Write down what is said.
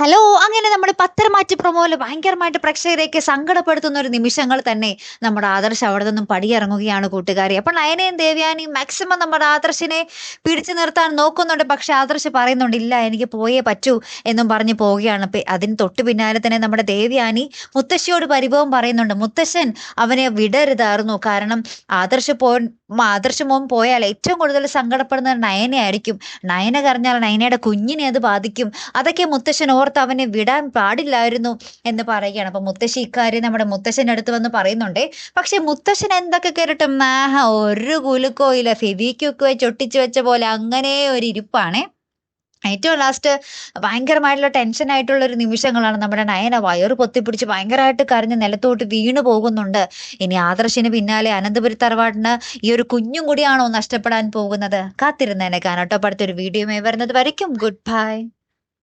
Hello അങ്ങനെ നമ്മുടെ പത്രമാറ്റ് പ്രൊമോയിൽ ഭയങ്കരമായിട്ട് പ്രേക്ഷകരെയൊക്കെ സങ്കടപ്പെടുത്തുന്ന ഒരു നിമിഷങ്ങൾ തന്നെ നമ്മുടെ ആദർശ് അവിടെ നിന്നും പടിയിറങ്ങുകയാണ് കൂട്ടുകാരി. അപ്പോൾ നയനയും ദേവ്യാനിയും മാക്സിമം നമ്മുടെ ആദർശിനെ പിടിച്ചു നിർത്താൻ നോക്കുന്നുണ്ട്. പക്ഷെ ആദർശ് പറയുന്നുണ്ട് ഇല്ല എനിക്ക് പോയേ പറ്റൂ എന്നും പറഞ്ഞ് പോവുകയാണ്. അതിന് തൊട്ടു പിന്നാലെ തന്നെ നമ്മുടെ ദേവ്യാനി മുത്തശ്ശിയോട് പരിഭവം പറയുന്നുണ്ട്. മുത്തശ്ശൻ അവനെ വിടരുതായിരുന്നു കാരണം ആദർശ് പോ ആദർശ് മോൻ പോയാൽ ഏറ്റവും കൂടുതൽ സങ്കടപ്പെടുന്നത് നയനയായിരിക്കും. നയന കറിഞ്ഞാൽ നയനയുടെ കുഞ്ഞിനെ അത് ബാധിക്കും. അതൊക്കെ മുത്തശ്ശൻ ഓർത്ത് അവനെ വിടാൻ പാടില്ലായിരുന്നു എന്ന് പറയുകയാണ്. അപ്പൊ മുത്തശ്ശി ഇക്കാര്യം നമ്മുടെ മുത്തശ്ശന്റെ അടുത്ത് വന്ന് പറയുന്നുണ്ടേ. പക്ഷെ മുത്തശ്ശൻ എന്തൊക്കെ കേറിട്ടും ആഹ ഒരു കുലുക്കോ ഇല്ല ഫെവിക്കൊക്കെ ചൊട്ടിച്ചു വെച്ച പോലെ അങ്ങനെ ഒരു ഇരിപ്പാണേ. ഏറ്റവും ലാസ്റ്റ് ഭയങ്കരമായിട്ടുള്ള ടെൻഷൻ ആയിട്ടുള്ള ഒരു നിമിഷങ്ങളാണ് നമ്മുടെ നയന വയറ് പൊത്തിപ്പിടിച്ച് ഭയങ്കരമായിട്ട് കരഞ്ഞ് നിലത്തോട്ട് വീണു പോകുന്നുണ്ട്. ഇനി ആദർശിന് പിന്നാലെ അനന്തപുരി തറവാടിന് ഈ ഒരു കുഞ്ഞും കൂടിയാണോ നഷ്ടപ്പെടാൻ പോകുന്നത്? കാത്തിരുന്നേനെ കാനോട്ടോ അടുത്തൊരു വീഡിയോ വരുന്നത് വരയ്ക്കും. Good bye